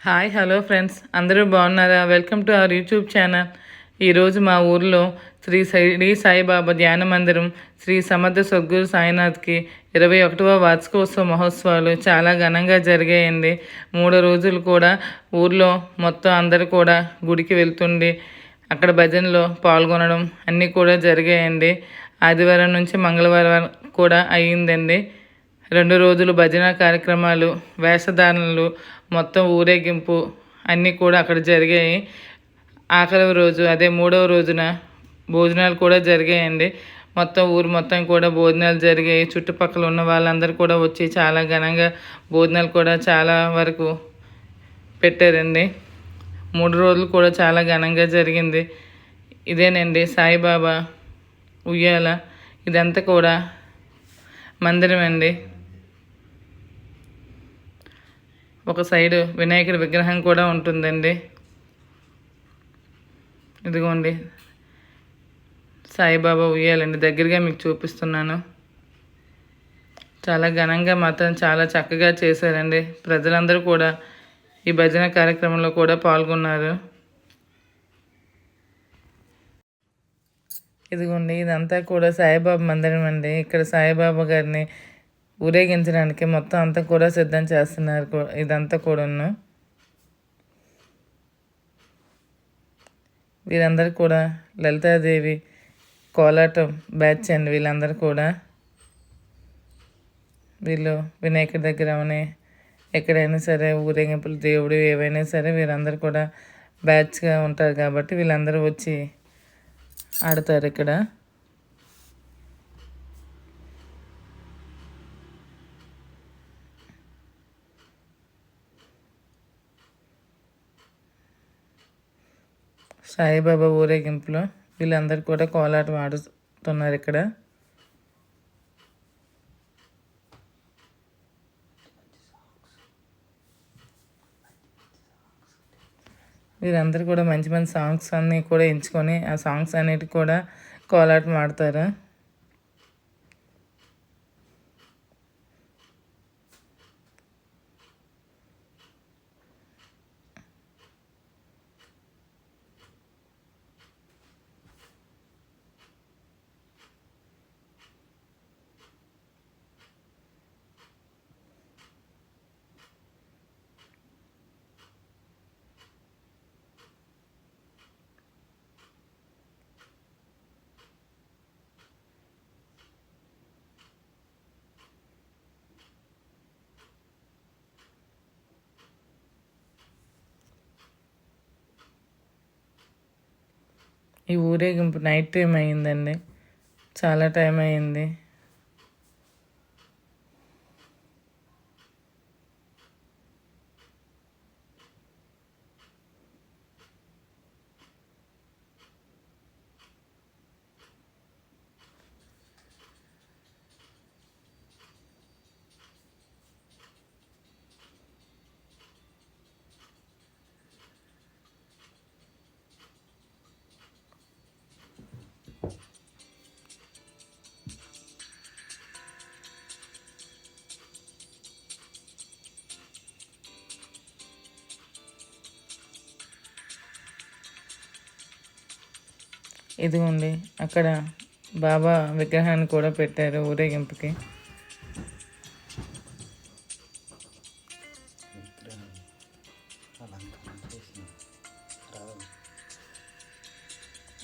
Hi hello friends. అందరూ బాగున్నారా? Welcome to our YouTube channel. ఈరోజు మా ఊర్లో శ్రీ షిరిడి సాయిబాబా ధ్యాన మందిరం శ్రీ సమర్థ సద్గురు సాయినాథ్కి ఇరవై ఒకటవ వార్షికోత్సవ మహోత్సవాలు చాలా ఘనంగా జరిగాయండి. మూడు రోజులు కూడా ఊర్లో మొత్తం అందరూ కూడా గుడికి వెళ్తుండి అక్కడ భజనలో పాల్గొనడం అన్నీ కూడా జరిగాయండి. ఆదివారం నుంచి మంగళవారం కూడా అయ్యిందండి. రెండు రోజులు భజన కార్యక్రమాలు వేషధారణలు మొత్తం ఊరేగింపు అన్నీ కూడా అక్కడ జరిగాయి. ఆఖరి రోజు అదే మూడవ రోజున భోజనాలు కూడా జరిగాయండి. మొత్తం ఊరు మొత్తం కూడా భోజనాలు జరిగాయి. చుట్టుపక్కల ఉన్న వాళ్ళందరూ కూడా వచ్చి చాలా ఘనంగా భోజనాలు కూడా చాలా వరకు పెట్టారండి. మూడు రోజులు కూడా చాలా ఘనంగా జరిగింది. ఇదేనండి సాయిబాబా ఉయ్యాల. ఇదంతా కూడా మందిరం అండి ఒక సైడు వినాయకుడి విగ్రహం కూడా ఉంటుందండి. ఇదిగోండి. సాయిబాబా ఉయ్యాలండి. దగ్గరగా మీకు చూపిస్తున్నాను. చాలా ఘనంగా మాత్రం చాలా చక్కగా చేశారండి. ప్రజలందరూ కూడా ఈ భజన కార్యక్రమంలో కూడా పాల్గొన్నారు. ఇదిగోండి ఇదంతా కూడా సాయిబాబా మందిరం అండి. ఇక్కడ సాయిబాబా గారిని ఊరేగించడానికి మొత్తం అంతా కూడా సిద్ధం చేస్తున్నారు ఇదంతా కూడాను. వీరందరూ కూడా లలితాదేవి కోలాటం బ్యాచ్ అండి వీళ్ళందరూ కూడా. వీళ్ళు వినాయకుడి దగ్గర అవని ఎక్కడైనా సరే ఊరేగింపులు దేవుడు ఏవైనా సరే వీరందరూ కూడా బ్యాచ్గా ఉంటారు కాబట్టి వీళ్ళందరూ వచ్చి ఆడతారు ఇక్కడ. సాయిబాబా ఊరేగింపులో వీళ్ళందరూ కూడా కోలాటం ఆడుతున్నారు ఇక్కడ. వీరందరూ కూడా మంచి మంచి సాంగ్స్ అన్నీ కూడా ఎంచుకొని ఆ సాంగ్స్ అన్నిటి కూడా కోలాటం ఆడతారు. ఈ ఊరేగింపు నైట్ టైం అయ్యిందండి చాలా టైం అయింది. ఇదిగోండి అక్కడ బాబా విగ్రహాన్ని కూడా పెట్టారు ఊరేగింపుకి.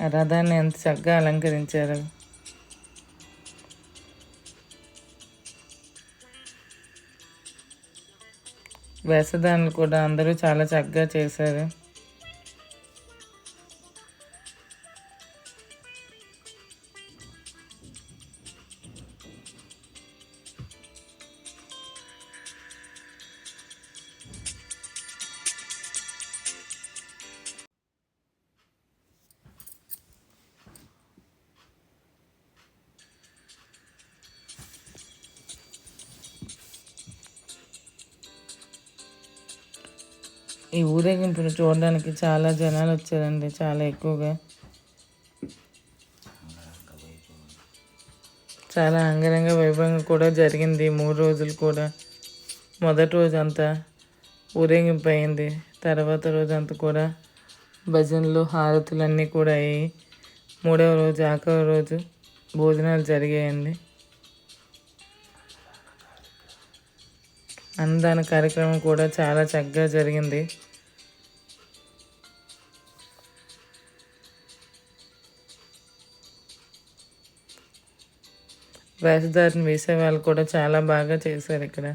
ఆ రథాన్ని ఎంత చక్కగా అలంకరించారు. వేసదాన్ని కూడా అందరూ చాలా చక్కగా చేశారు. ఈ ఊరేగింపును చూడడానికి చాలా జనాలు వచ్చారండి చాలా ఎక్కువగా. చాలా అంగరంగ వైభవంగా కూడా జరిగింది మూడు రోజులు కూడా. మొదటి రోజు అంతా ఊరేగింపు అయింది తర్వాత రోజంతా కూడా భజనలు హారతులు అన్నీ కూడా అయ్యాయి మూడవ రోజు ఆఖరి రోజు భోజనాలు జరిగాయండి. అన్నదాన కార్యక్రమం కూడా చాలా చక్కగా జరిగింది. వేషధారణ వేసే వాళ్ళు కూడా చాలా బాగా చేశారు ఇక్కడ.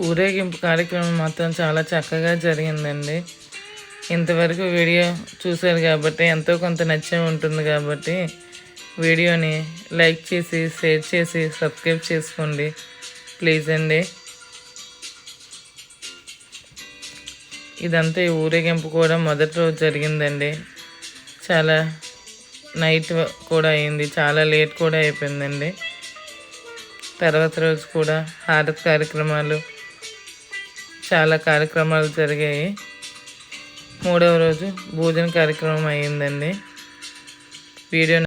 ఊరేగింపు కార్యక్రమం మాత్రం చాలా చక్కగా జరిగిందండి. ఇంతవరకు వీడియో చూశారు కాబట్టి ఎంతో కొంత నచ్చే ఉంటుంది కాబట్టి వీడియోని లైక్ చేసి షేర్ చేసి సబ్స్క్రైబ్ చేసుకోండి. ప్లీజ్ అండి. ఇదంతా ఈ ఊరేగింపు కూడా మొదటి రోజు జరిగిందండి. చాలా నైట్ కూడా అయింది. చాలా లేట్ కూడా అయిపోయిందండి. తర్వాత రోజు కూడా హారత్ కార్యక్రమాలు చాలా కార్యక్రమాలు జరిగాయి. మూడవ రోజు భోజన కార్యక్రమం అయ్యిందండి. వీడియో